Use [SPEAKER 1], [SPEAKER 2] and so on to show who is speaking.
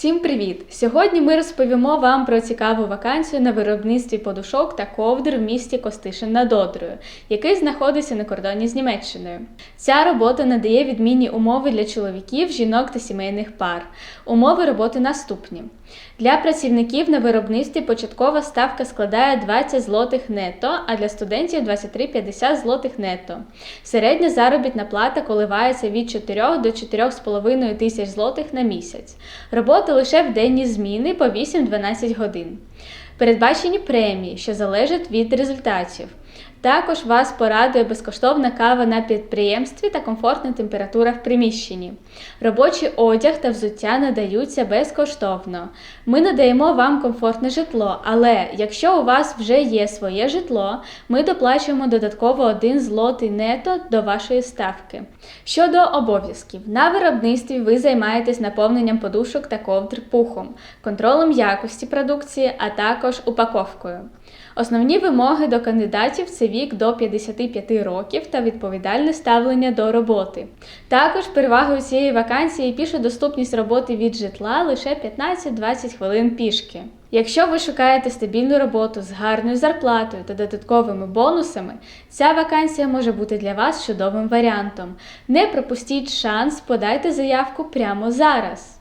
[SPEAKER 1] Всім привіт! Сьогодні ми розповімо вам про цікаву вакансію на виробництві подушок та ковдр в місті Костишин над Одрою, який знаходиться на кордоні з Німеччиною. Ця робота надає відмінні умови для чоловіків, жінок та сімейних пар. Умови роботи наступні. Для працівників на виробництві початкова ставка складає 20 злотих нетто, а для студентів 23,50 злотих нетто. Середня заробітна плата коливається від 4 до 4,5 тисяч злотих на місяць. Робота лише в денні зміни по 8-12 годин. Передбачені премії, що залежать від результатів. Також вас порадує безкоштовна кава на підприємстві та комфортна температура в приміщенні. Робочий одяг та взуття надаються безкоштовно. Ми надаємо вам комфортне житло, але якщо у вас вже є своє житло, ми доплачуємо додатково 1 злотий нето до вашої ставки. Щодо обов'язків, на виробництві ви займаєтесь наповненням подушок та ковдр пухом, контролем якості продукції, а також упаковкою. Основні вимоги до кандидатів це вік до 55 років та відповідальне ставлення до роботи. Також перевагою цієї вакансії піша доступність роботи від житла лише 15-20 хвилин пішки. Якщо ви шукаєте стабільну роботу з гарною зарплатою та додатковими бонусами, ця вакансія може бути для вас чудовим варіантом. Не пропустіть шанс, подайте заявку прямо зараз.